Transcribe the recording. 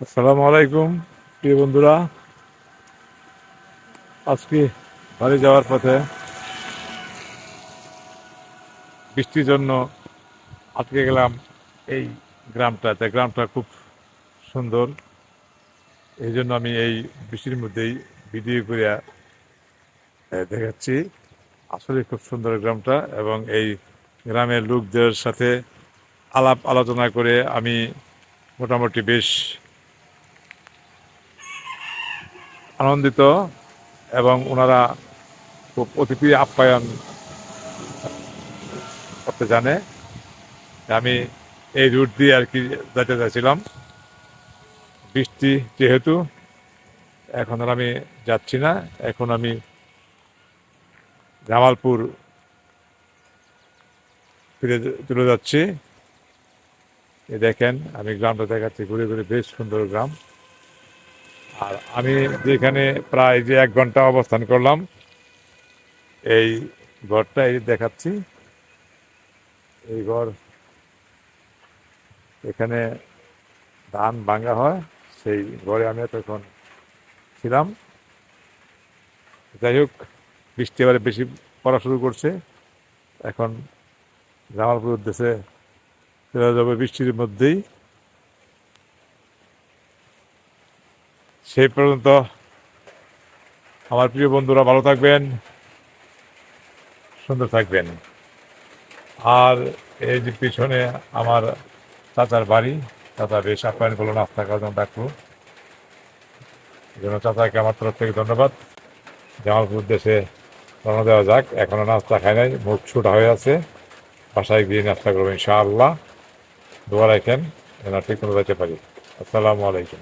আসসালামু আলাইকুম, প্রিয় বন্ধুরা। আজকে বাড়ি যাওয়ার পথে বৃষ্টির জন্য আটকে গেলাম এই গ্রামটাতে গ্রামটা খুব সুন্দর। এই জন্য আমি এই বৃষ্টির মধ্যেই ভিডিও করে দেখাচ্ছি। আসলে খুব সুন্দর গ্রামটা এবং এই গ্রামের লোকদের সাথে আলাপ আলোচনা করে আমি মোটামুটি বেশ আনন্দিত এবং ওনারা খুব অতিথি আপ্যায়ন করতে জানে। আমি এই রুট দিয়ে আর কি যেতে চাইছিলাম। বৃষ্টি যেহেতু, এখন আর আমি যাচ্ছি না। এখন আমি জামালপুর ফিরে চলে যাচ্ছি। দেখেন, আমি গ্রামটা দেখাচ্ছি। ঘুরে ঘুরে বেশ সুন্দর গ্রাম। আর আমি যেখানে প্রায় যে এক ঘণ্টা অবস্থান করলাম, এই ঘরটা এই দেখাচ্ছি। এই ঘর এখানে ধান ভাঙা হয়, সেই ঘরে আমি তখন ছিলাম। যাই হোক, বৃষ্টি এবারে বেশি পড়া শুরু করছে। এখন জামালপুর উদ্দেশ্যে চলে যাবে বৃষ্টির মধ্যেই। সেই পর্যন্ত আমার প্রিয় বন্ধুরা ভালো থাকবেন, সুন্দর থাকবেন। আর এই যে পিছনে আমার চাচার বাড়ি, চাচা বেশ আপ্যায়ন করল, নাস্তা খাওয়ার জন্য ডাকলো। এই জন্য চাচাকে আমার তরফ থেকে ধন্যবাদ। জামালপুর দেশে রওনা দেওয়া যাক। এখনও নাস্তা খাই নাই, মুখ ছুটা হয়ে আছে। বাসায় গিয়ে নাস্তা করব ইনশাআল্লাহ। দোয়া রাখেন, যেন ঠিক মতো যেতে পারি। আসসালামু আলাইকুম।